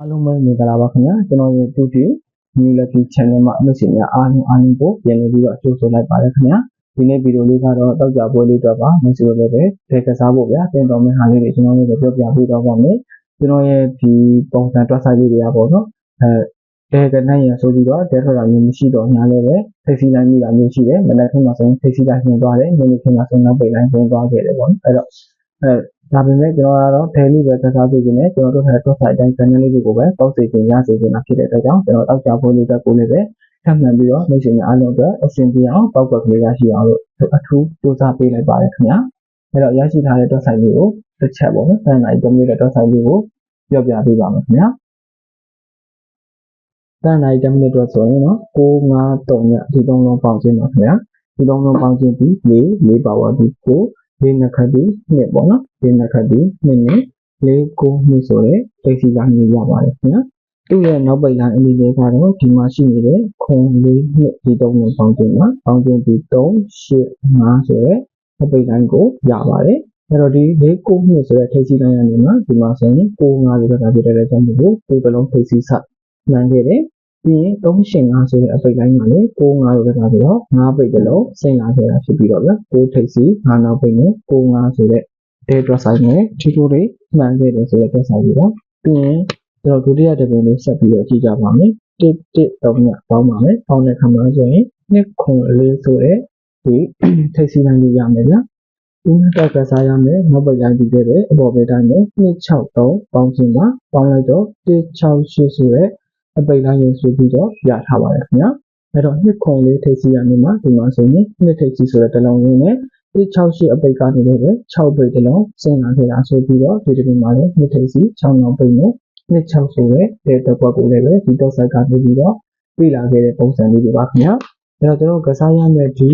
အားလုံးပဲမင်္ဂလာပါခင်ဗျာကျွန်တော်ရဲ့တူတီ New Lucky Channel မှာအမရှင်များအားလုံးအားလုံးကိုပြန်လည်ပြီးတော့ကြိုဆိုလိုက်ပါတယ်ခင်ဗျာဒီနေ့ဗီဒီယိုလေးကတော့တောက်ကြပွဲလေးတော့ပါမဆိုလည်းပဲတကစားဖို့ဗျာတင်တော်မယ့်ဟာလေးတွေကျွန်တော်တို့ပြောပြပေးတော့ပါမယ်ကျွန်တော်ရဲ့ဒီပုံစံတွက်ဆိုင်လေးတွေကပေါ့နော်အဲတဲကနိုင်ရဆိုပြီးတော့တဲထွက်တာမျိုးမရှိတော့ညာလည်းပဲထိပ်စီတိုင်းကြီးတာမျိုးရှိတယ်မနက်ခင်းမှာဆိုရင်ထိပ်စီတိုင်းညွှန်သွားတယ်ညနေခင်းမှာဆိုရင်နောက်ပိတ်တိုင်းညွှန်သွားခဲ့တယ်ပေါ့နော်အဲ့တော့အဲ ဒါပေမဲ့ကျွန်တော်ကတော့ဒဲလီပဲကစားစီခြင်းနဲ့ကျွန်တော်တို့ထားတဲ့ top site အတိုင်း channel လေးတွေကိုပဲပေါက်စီခြင်းရစေခြင်းတာဖြစ်တဲ့အတွက်ကြောင့်ကျွန်တော်တောက်ကြဖို့လေးတက်ကိုလေးပဲထပ်မံပြီးတော့မိတ်ဆွေများအားလုံးအတွက်အဆင်ပြေအောင်ပေါက်ကွက်ကလေးရရှိအောင်လို့အထူးစူးစမ်းပေးလိုက်ပါတယ်ခင်ဗျာအဲ့တော့ရရှိထားတဲ့ top site လေးကိုတစ်ချက်ပေါ့နော်ဆန်နိုင်တမျိုးတဲ့ top site လေးကိုပြောပြပေးပါမယ်ခင်ဗျာတန်နိုင်10မိနစ်တော့ဆိုရင်နော်6 5 3ညဒီသုံးလုံးပေါင်းခြင်းပါခင်ဗျာဒီသုံးလုံးပေါင်းခြင်းပြီး4 4ပါဝါဒီ9 လေးနှစ်ခတ်ပြီးနှစ်ပေါ့နော်လေးနှစ်ခတ်ပြီးနှစ်နဲ့လေးကိုနှစ်ဆိုတဲ့တိတ်စီလာနေရပါတယ်ခင်ဗျာသူ့ရဲ့နောက်ပိတ်လာအနေနဲ့ကတော့ဒီမှာရှိနေတဲ့ခွန်လေးနှစ်ဒီတုံးလုံးပေါင်းခြင်းပါပေါင်းခြင်းပြီး3 8 5ဆိုတဲ့နောက်ပိတ်လိုင်းကိုရပါတယ်အဲ့တော့ဒီလေးကိုနှစ်ဆိုတဲ့ထိပ်စီလိုင်းကနေမှဒီမှာဆိုရင်ကို5လို့ဆိုတာဖြစ်တဲ့ကြောင့်မို့လို့ကိုယ်တစ်လုံးထိပ်စီဆက်မှန်ခဲ့တယ် ပြီးရင်385ဆိုတဲ့အပိတ်လိုင်းမှာလည်း65လို့ပြောတာပြီးတော့5ပိတ်တလုံးဆင်လာခဲ့တာဖြစ်ပြီးတော့ဗျ6ထိပ်စီ5နောက်ပိတ်နဲ့65ဆိုတဲ့ data size နဲ့ထီထိုးလေးမှန်ခဲ့တယ်ဆိုတဲ့ data size ပြီးတော့ပြီးရင်ကျွန်တော်ဒုတိယတစ်ပုံလေးဆက်ပြီးတော့ကြည့်ကြပါမယ်1 1 3ညပေါင်းပါမယ်ပေါင်းတဲ့ခါမှာဆိုရင်2ခွန်လေးဆိုတဲ့ဒီထိပ်စီလိုင်းလေးရမယ်ဗျာဦးတက်ကစားရမယ်နောက်ပိတ်လိုင်းပြီးခဲ့တယ်အပေါ်ပဲတိုင်းနဲ့263ပေါင်းခြင်းပါပေါင်းလိုက်တော့168ဆိုတဲ့ အပိတ်လိုင်းရင်းဆိုပြီးတော့ရထားပါတယ်ခင်ဗျာအဲ့တော့နှစ်ခွန်လေးထိပ်စီရနေမှာဒီမှာဆိုရင်နှစ်ထိပ်စီဆိုတဲ့တလုံးရင်းနဲ့168အပိတ်ကနေလည်းပဲ6ပိတ်တလုံးဆင်းလာခဲ့တာဆိုပြီးတော့ဒီဒီမှာလည်းနှစ်ထိပ်စီ6နောက်ပိတ်နဲ့26ဆိုတဲ့တဲ့တစ်ကွက်ကိုလည်းပဲဒီတော့ဆက်ကနေပြီးတော့ပြေးလာခဲ့တဲ့ပုံစံလေးတွေပါခင်ဗျာအဲ့တော့ကျွန်တော်ကစားရမယ့်ဒီ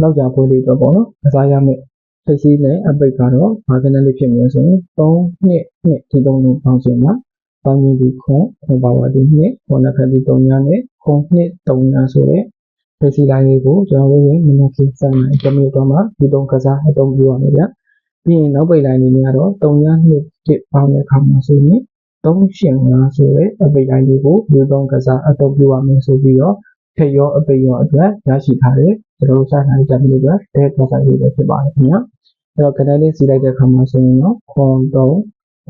နောက်ကြပွဲလေးတော့ပေါ့နော်ကစားရမယ့်ထိပ်စီနဲ့အပိတ်ကတော့ဘာကနလေးဖြစ်နေလဲဆိုရင်3နှစ်နှစ်ဒီသုံးလုံးပေါင်းစင်မှာ ပေါင်းပြီးခွန်ခွန်ပါဝါဒီနှစ်ခွန်နှစ်ခက်ပြီး3ညနဲ့ခွန်နှစ်3ညဆိုတဲ့ဖက်စီလိုင်းလေးကိုကျွန်တော်တို့ရဲ့မနက်ခင်းစံနိုင်10မိနစ်တော့မှဒီတုံးကစားအသုံးပြုရမယ်ဗျပြီးရင်နောက်ပိတ်လိုင်းလေးတွေကတော့3ညနှစ်တစ်ပေါင်းတဲ့အခါမှာဆိုရင်385ဆိုတဲ့အပိတ်လိုင်းလေးကိုဒီတုံးကစားအသုံးပြုရမယ်ဆိုပြီးတော့ထက်ရောအပိတ်ရောအတွက်ရရှိထားတဲ့ကျွန်တော်တို့စနိုင်10မိနစ်အတွက်ဒဲတော့ဆိုင်လေးပဲဖြစ်ပါတယ်ခင်ဗျာအဲ့တော့ခဏလေးစီးလိုက်တဲ့အခါမှာဆိုရင်တော့ခွန်3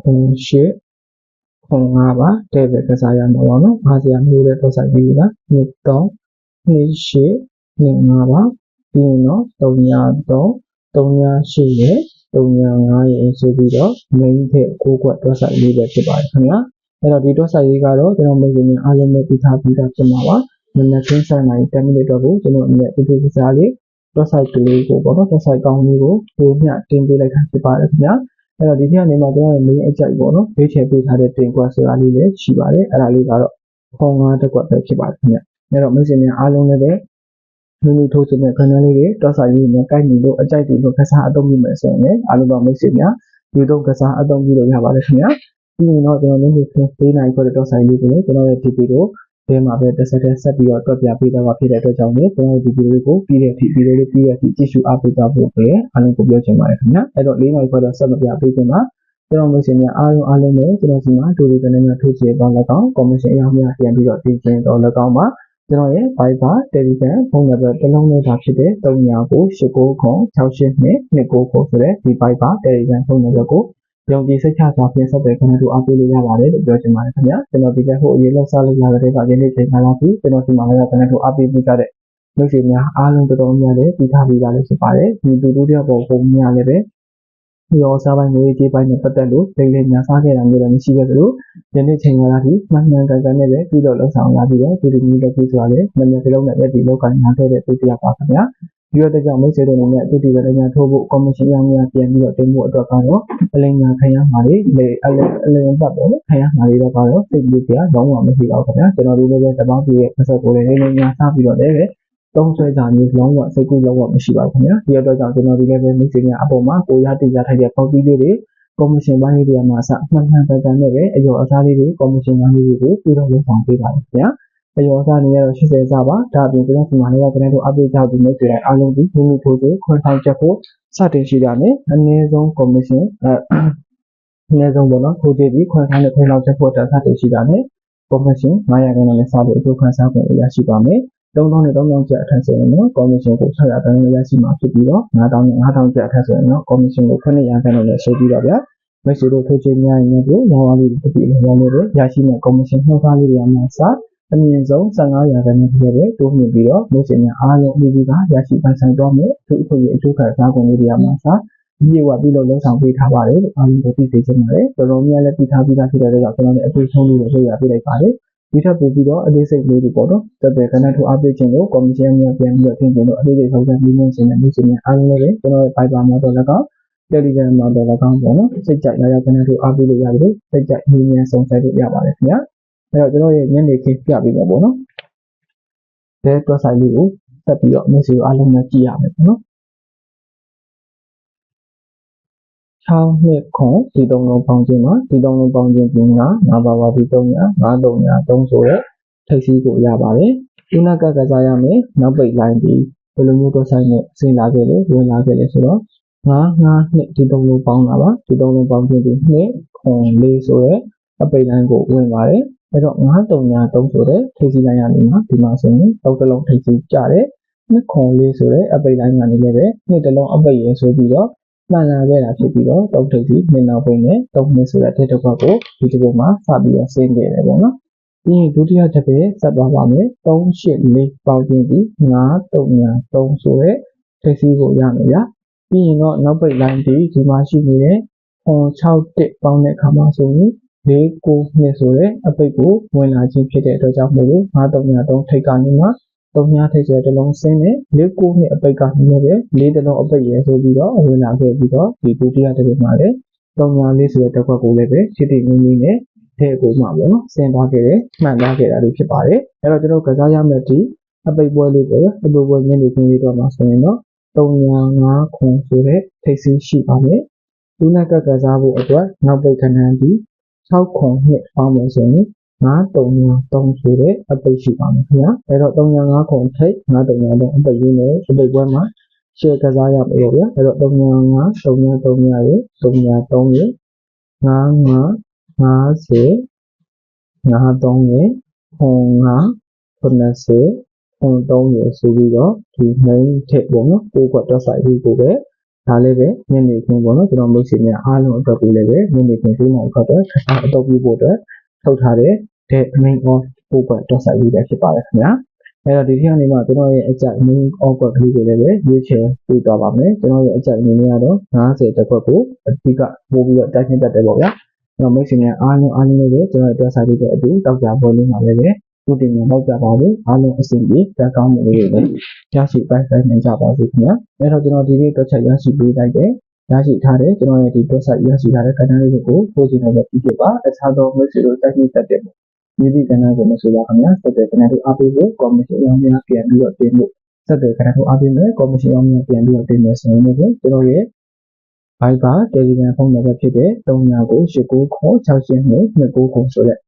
ခွန်8 ခွန်5ပါတဲ့ပဲကစားရမှာပါနော်။အားစရာမျိုးတဲ့တော့ဆိုင်လေးက2 3 2ရှိ2 5ပါပြီးရင်တော့303 308ရဲ့305ရဲ့ဆိုပြီးတော့ main ထက်ကိုကွက်တွက်ဆိုင်လေးပဲဖြစ်ပါတယ်ခင်ဗျာအဲ့တော့ဒီတွက်ဆိုင်လေးကတော့ကျွန်တော်မိတ်ဆွေများအားလုံးပဲပြီးသားပြီးသားဖြစ်မှာပါမနက်ခင်းဆိုင်နိုင်10မိနစ်တော့ကိုကျွန်တော်အမြဲတည်းဒီစားလေးတွက်ဆိုင်ကလေးကိုပေါ့နော်တွက်ဆိုင်ကောင်းလေးကိုပုံမျှတင်ပေးလိုက်တာဖြစ်ပါတယ်ခင်ဗျာ အဲ့တော့ဒီနေ့ကနေမှကျွန်တော်ရဲ့ main အကြိုက်ပေါ့နော်ဘေးချယ်ပေးထားတဲ့တင်ကွက်ဆိုတာလေးလည်းရှိပါတယ်အဲ့ဒါလေးကတော့ခေါင်းငါးတစ်ကွက်ပဲဖြစ်ပါတယ်ခင်ဗျအဲ့တော့မိတ်ဆွေများအားလုံးလည်းပဲလူလူထိုးခြင်းနဲ့ခဏလေးတွေတောက်ဆိုင်လေးနဲ့ကိုက်ညီလို့အကြိုက်တွေလို့ကစားအသုံးပြုမယ်ဆိုရင်လည်းအားလုံးပါမိတ်ဆွေများဒီတော့ကစားအသုံးပြုလို့ရပါတယ်ခင်ဗျာပြီးရင်တော့ကျွန်တော်လည်းဒီဖေးနိုင်ခွဲတဲ့တောက်ဆိုင်လေးကိုလည်းကျွန်တော်ရဲ့ TP ကို ဒီမှာပဲတစ်ဆက်တည်းဆက်ပြီးတော့တွက်ပြပေးတော့ဖြစ်တဲ့အတွက်ကြောင့်လည်းကျွန်တော်ဒီဗီဒီယိုလေးကိုပြီးတဲ့အထိဗီဒီယိုလေးပြီးတဲ့အထိကြည့်ရှုအားပေးကြဖို့ပဲအားလုံးကိုပြောချင်ပါတယ်ခင်ဗျာအဲ့တော့၄နိုင်ခွဲတော့ဆက်မပြပေးခင်မှာကျွန်တော်မျိုးစင်များအားလုံးအားလုံးပဲကျွန်တော်စီမှာဒူရီကနေများထိုးချေတော့၎င်း commission အရာများပြန်ပြီးတော့တင်ကျင်တော့၎င်းပါကျွန်တော်ရဲ့ Viber Telegram ဖုန်းနံပါတ်တစ်လုံးနဲ့သာဖြစ်တဲ့399869682999ဆိုတဲ့ဒီ Viber Telegram ဖုန်းနံပါတ်ကို ယုံကြည်စိတ်ချစွာပြင်ဆက်တဲ့ခဏတူအားပေးလို့ရပါတယ်လို့ပြောချင်ပါတယ်ခင်ဗျာကျွန်တော်ဒီကဟိုအရေးလောက်စားလို့ရတဲ့ကယနေ့ချိန်ခါလာပြီကျွန်တော်ဒီမှာလည်းခဏတူအားပေးပြီးကြတဲ့မိတ်ဆွေများအားလုံးတော်တော်များများလည်းပြီးထားပြီးသားလို့ဖြစ်ပါတယ်ဒီတူတူတယောက်ပေါ်ပုံများလည်းပဲရောစားပိုင်းငွေကြေးပိုင်းနဲ့ပတ်သက်လို့လိမ့်လိမ့်ညာစားခဲ့တာမျိုးလည်းမရှိခဲ့သလိုယနေ့ချိန်ကလာပြီးမှန်မှန်ကန်ကန်နဲ့ပဲပြီးတော့လုံဆောင်လာပြီးတော့ဒီလိုမျိုးလုပ်ပြီးဆိုတာလည်းနည်းနည်းစလုံးနဲ့အဲ့ဒီလောက်ကန်နာခဲ့တဲ့သူတရားပါခင်ဗျာ ဒီတော့ကြောင့်မိတ်ဆွေတို့နဲ့အတူတူကလည်းထိုးဖို့ကော်မရှင်ရောင်းများပြန်ပြီးတော့တင်ဖို့အတွက်ကတော့အလင်းညာခရမ်းမာတွေလေအလင်းအလင်းပတ်ပေါ့ခရမ်းမာတွေတော့ကတော့စိတ်ကြီးပြလုံးဝမရှိတော့ခင်ဗျာကျွန်တော်တို့လည်းပဲတပေါင်းပြည့်ရဲ့ဆက်ကိုလည်းလေးလေးညာစားပြီးတော့လည်းသုံးဆွဲကြမျိုးလုံးဝစိတ်ကူးလုံးဝမရှိပါဘူးခင်ဗျာဒီအတွက်ကြောင့်ကျွန်တော်ဒီလည်းပဲမိတ်ဆွေများအပေါ်မှာကိုရတိရထိုက်တဲ့ပေါက်ပြီးလေးတွေကော်မရှင်ပိုင်းလေးတွေမှာအစမှန်မှန်ကန်ကန်နဲ့ပဲအယောအစားလေးတွေကော်မရှင်ပိုင်းလေးတွေကိုပြီးတော့လုပ်ဆောင်ပေးပါမယ်ခင်ဗျာ အယောအစားနေရတော့80စပါဒါအပြင်ကျွန်တော်ဒီမှာလည်းကျွန်တော်တို့အပိတ်ကြောက်ပြီးနေကြတဲ့အားလုံးဒီမိမိထိုးစေခွန်ဆောင်ချက်ဖို့စတင်ရှိတာနဲ့အနည်းဆုံးကော်မရှင်အနည်းဆုံးပေါ့နော်ထိုးကြည့်ပြီးခွင့်ခိုင်းတဲ့ခွင့်လောက်ချက်ဖို့တက်ဆက်တည်ရှိတာနဲ့ commission 900ခန်းနဲ့စလို့အကျိုးခံစားခွင့်ရရှိပါမယ်။3000နဲ့3000ကျပ်အထက်ဆိုရင်တော့ commission ကို600ခန်းနဲ့ရရှိမှာဖြစ်ပြီးတော့9000နဲ့9000ကျပ်အထက်ဆိုရင်တော့ commission ကို900ခန်းနဲ့ဆိုပြီးတော့ဗျာမိတ်ဆွေတို့ထိုးချင်များရင်လည်းရောင်းအားလေးတစ်ပြည့်ရောင်းလို့ရရှိမဲ့ commission နှုတ်ထားလေးတွေအမှစ အမြင့်ဆုံး15ရာခိုင်နှုန်းဖြစ်တဲ့တိုးမြင့်ပြီးတော့မိတ်ဆွေများအားလုံးအမျိုးကရရှိပိုင်ဆိုင်တော့မယ်သူအဖို့ရဲ့အကျိုးခံစားခွင့်လေးတွေအမှစဒီဝပြုလုပ်လုံဆောင်ပေးထားပါတယ်လို့အားလုံးကိုသိစေချင်ပါတယ်တော်တော်များများလည်းပြီးထားပြီးသားဖြစ်တဲ့အတွက်ကျွန်တော်လည်းအတွေ့အကြုံလေးတွေလုပ်ရပေးလိုက်ပါတယ်ဒီထက်ပိုပြီးတော့အသေးစိတ်လေးတွေပေါ့နော်တက်တဲ့ကဏ္ဍထူအားပေးခြင်းလို့ကော်မရှင်များပြန်ပြီးတော့သင်ခြင်းလို့အသေးစိတ်ဆုံးဖြတ်ပြီးနေခြင်းနဲ့ဒီခြင်းများအားလုံးလည်းကျွန်တော်ရဲ့ Viber မှာတော့လည်းကော Telegram မှာတော့လည်းကောပေါ့နော်စိတ်ကြိုက်ရရကဏ္ဍထူအားပေးလို့ရတယ်စိတ်ကြိုက်နည်းများဆုံးဖြတ်လို့ရပါတယ်ခင်ဗျာ အဲ့တော့ကျွန်တော်ရဲ့ညနေခင်းပြပေးမှာပေါ့နော်ဒီတွက်ဆိုင်လေးကိုဆက်ပြီးတော့မျက်စိအားလုံးနဲ့ကြည့်ရမယ်ပေါ့နော်6နှစ်ခွန်ဒီသုံးလုံးပေါင်းခြင်းမှာဒီသုံးလုံးပေါင်းခြင်းပြင်ကငါပါပါဒီ3ညာ5 3ညာ3ဆိုတဲ့ထိပ်စီးကိုရပါတယ်ဒီနောက်ကကစားရမယ်နောက်ပိတ်လိုင်းပြီးဘယ်လိုမျိုးတော့ဆိုင်နဲ့ဆင်းလာခဲ့လဲဝင်လာခဲ့လဲဆိုတော့ငါးငါးနှစ်ဒီသုံးလုံးပေါင်းတာပါဒီသုံးလုံးပေါင်းခြင်းဒီနှစ်ခွန်လေးဆိုတဲ့အပိတ်လိုင်းကိုဝင်ပါတယ် အဲ့တော့9 3ညာ3ဆိုတဲ့ထိပ်စီးလိုင်းရနေမှာဒီမှာဆိုရင်တောက်တစ်လုံးထိပ်စီးကြတယ်နှစ်ခွန်လေးဆိုတဲ့အပိတ်လိုင်းကနေလည်းပဲနှစ်တစ်လုံးအပိတ်ရဲဆိုပြီးတော့မှန်လာခဲ့တာဖြစ်ပြီးတော့တုတ်ထိပ်စီနှစ်နောက်ပိတ်နဲ့တုတ်နှစ်ဆိုတဲ့တစ်တစ်ခွက်ကိုဒီတစ်ခုမှာစပြီးတော့ဆင်းခဲ့တယ်ပေါ့နော်။ပြီးရင်ဒုတိယတစ်ပဲဆက်သွားပါမယ်။3 8 4ပေါင်းခြင်းပြီး9 3 3ဆိုတဲ့ထိပ်စီကိုရမယ်ဗျာ။ပြီးရင်တော့နောက်ပိတ်လိုင်းဒီဒီမှာရှိနေတဲ့6 1ပေါင်းတဲ့အခါမှာဆိုရင် ၄9နှစ်ဆိုတဲ့အပိတ်ကိုဝင်လာခြင်းဖြစ်တဲ့အတွက်ကြောင့်မို့လို့9 3 3ထိပ်ကနေမှသုံးများထိပ်ဆိုတဲ့လုံးစင်းနဲ့လေးကိုနှစ်အပိတ်ကနေလည်းပဲလေးတလုံးအပိတ်ရဲဆိုပြီးတော့ဝင်လာခဲ့ပြီးတော့ဒီဒုတိယတစ်ခုမှာလည်းသုံးများလေးဆိုတဲ့တစ်ခွက်ကိုလည်းပဲချစ်တိငင်းကြီးနဲ့ထဲကိုမှပေါ့နော်ဆင်းသွားခဲ့တယ်မှန်သွားခဲ့တာလို့ဖြစ်ပါတယ်အဲ့တော့ကျွန်တော်ကစားရမယ့်ဒီအပိတ်ပွဲလေးပဲအပိတ်ပွဲညနေခင်းလေးတော့မှဆိုရင်တော့305ခွန်ဆိုတဲ့ထိပ်စီးရှိပါမယ်ဒီနောက်ကကစားဖို့အတွက်နောက်ပိတ်ခဏန်းဒီ 6ခွန်နှစ်ပေါင်းမယ်ဆိုရင်933ဆိုတဲ့အပိတ်ရှိပါမယ်ခင်ဗျာအဲ့တော့305ခုထိတ်933အပိတ်ရင်းနဲ့အပိတ်ပွဲမှာ share ကစားရမယ်ပေါ့ဗျာအဲ့တော့305 333ရေ303ရေ55 50 53ရေ990 93ရေဆိုပြီးတော့ဒီ main ထက်ပေါ့နော်ကိုကွက်တော့ site လေးကိုပဲ ဒါလည်းပဲညနေခင်းပေါ့နော်ကျွန်တော်မိတ်ဆွေများအားလုံးအတွက်ကိုလည်းပဲညနေခင်းလေးနိုင်ဖတ်တဲ့ခါအတော့ပြဖို့အတွက်ထုတ်ထားတဲ့ the main of open တော့ဆက်ရေးပဲဖြစ်ပါတယ်ခင်ဗျာအဲ့တော့ဒီထက်ကနေမှကျွန်တော်ရဲ့အကြိုက် main of ကလေးကိုလည်းပဲရွေးချယ်ပေးသွားပါမယ်ကျွန်တော်ရဲ့အကြိုက်အနေနဲ့ကတော့90တက်ခွက်ကိုအဓိကပို့ပြီးတော့တိုက်ခင်းတက်တယ်ပေါ့ဗျာကျွန်တော်မိတ်ဆွေများအားလုံးအားလုံးလည်းပဲကျွန်တော်အတွက်စာရေးတဲ့အတူတောက်ကြပွဲလေးမှာလည်း ပဲဥတည်နေတော့ကြပါဘူးအားလုံးအဆင်ပြေတက်ကောင်းမှုလေးတွေရရှိပိုင်ဆိုင်နိုင်ကြပါစေခင်ဗျာအဲ့တော့ကျွန်တော်ဒီနေ့တော့ချက်ရရှိပေးလိုက်တယ်ရရှိထားတဲ့ကျွန်တော်ရဲ့ဒီ website ရရှိထားတဲ့ content လေးကိုပို့ချင်တဲ့ဖြစ်ဖြစ်ပါအခြားသော message တို့တိုက်ရိုက်တက်တဲ့မိသည့်ကဏ္ဍကိုမဆိုပါခင်ဗျာဆက်တဲ့ကဏ္ဍတို့အားပေးဖို့ကော်မရှင်ရောင်းများပြန်ပြီးတော့တင်ဖို့ဆက်တဲ့ကဏ္ဍတို့အားပေးမယ်ကော်မရှင်ရောင်းများပြန်ပြီးတော့တင်မယ်ဆိုရင်လည်းကျွန်တော်ရဲ့ Viber Telegram ဖုန်းနံပါတ်ဖြစ်တဲ့39ကို89ခေါ်68နဲ့29ခုဆိုတဲ့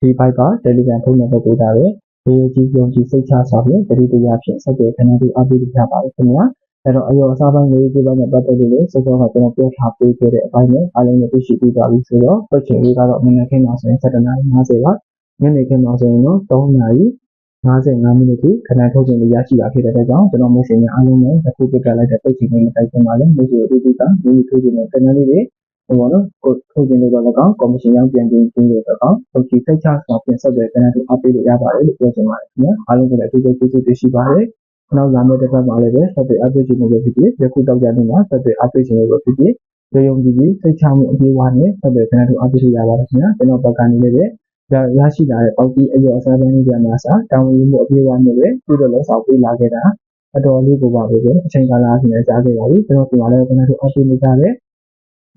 ဒီ Viber Telegram ဖုန်းနံပါတ်ကိုဒါပဲဒီကြီးယုံကြည်စိတ်ချစွာဖြင့်တတိတရဖြင့်ဆက်တဲ့ကဏ္ဍတို့အားပေးလို့ရပါတယ်ခင်ဗျာအဲ့တော့အရောအစားပိုင်းလေးဒီဘက်နဲ့ပတ်သက်လို့လည်းစစောကကျွန်တော်ပြောထားပေးခဲ့တဲ့အပိုင်းနဲ့အားလုံးကိုသိရှိပြီးပါပြီဆိုတော့ပတ်ချင်လေးကတော့မနက်ခင်းမှာဆိုရင်7:50ပါညနေခင်းမှာဆိုရင်တော့3နာရီ55မိနစ်ထိခဏထုတ်ခြင်းလေးရရှိတာဖြစ်တဲ့အတွက်ကြောင့်ကျွန်တော်မိတ်ဆွေများအားလုံးနဲ့တစ်ခုပြတ်လိုက်တဲ့ပိတ်ချင်လေးတိုက်ခြင်းပါလဲမိတ်ဆွေတို့ဒီကမိမိထုတ်ခြင်းနဲ့ကဏ္ဍလေးတွေ ဟိုပေါ့နော်ကိုထုတ်ခြင်းလေးတော့လည်းကောင်းကော်မရှင်ရောက်ပြန်ခြင်းခြင်းတွေတော့ကောင်းထုတ်ကြည့်စိတ်ချစွာပြင်ဆက်တဲ့ကဏ္ဍတို့အပေးလို့ရပါတယ်လို့ပြောချင်ပါတယ်ခင်ဗျာအားလုံးကိုလည်းအထူးကျေးဇူးတင်ရှိပါတယ်နောက်လာမယ့်တစ်ပတ်မှာလည်းပဲဆက်သွယ်အပ်ခြင်းတွေပဲဖြစ်ဖြစ်ယခုတောက်ကြနေမှာဆက်သွယ်အပ်ခြင်းတွေပဲဖြစ်ဖြစ်ရေယုံကြည်ပြီးစိတ်ချမှုအပြေးအဝနဲ့ဆက်သွယ်ကဏ္ဍတို့အပေးလို့ရပါတယ်ခင်ဗျာကျွန်တော်ဘက်ကနေလည်းရရှိလာတဲ့ပေါက်ကြီးအရောအစားပိုင်းတွေများစာတောင်းဝင်မှုအပြေးအဝနဲ့ပဲပြုလုပ်လောက်ဆောင်ပေးလာခဲ့တာအတော်လေးကိုပါပဲအချိန်ကာလအပြင်ကြားခဲ့ပါပြီကျွန်တော်ဒီမှာလည်းကျွန်တော်တို့အပေးနေကြတဲ့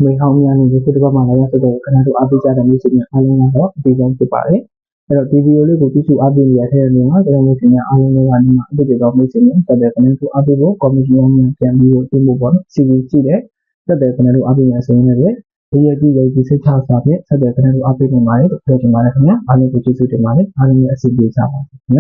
မေဟောင်းများနေဒီတစ်ပတ်မှာလည်းဆက်တဲ့ကျွန်တော်တို့အပေးကြတဲ့မျိုးစုများအားလုံးကတော့အပြီးဆုံးဖြစ်ပါတယ်အဲ့တော့ဒီဗီဒီယိုလေးကိုကြည့်ရှုအားပေးရတဲ့နေရာမှာကျွန်တော်မျိုးစုများအားလုံးကဒီမှာအပ်တဲ့တော့မျိုးစုများဆက်တဲ့ကျွန်တော်တို့အပေးဖို့ကော်မရှင်များပြန်ပြီးတော့ပြင်ဖို့ပေါ့နော်စီစဉ်ကြည့်တဲ့ဆက်တဲ့ကျွန်တော်တို့အပေးရဆိုရင်လည်းဒီရည်ရည်ကိုစိတ်ချစွာဖြင့်ဆက်တဲ့ကဏ္ဍကိုအားပေးနေပါတယ်လို့ပြောချင်ပါတယ်ခင်ဗျာအားလုံးကိုကျေးဇူးတင်ပါတယ်အားလုံးရဲ့အစီအစဉ်ကြပါစေခင်ဗျာ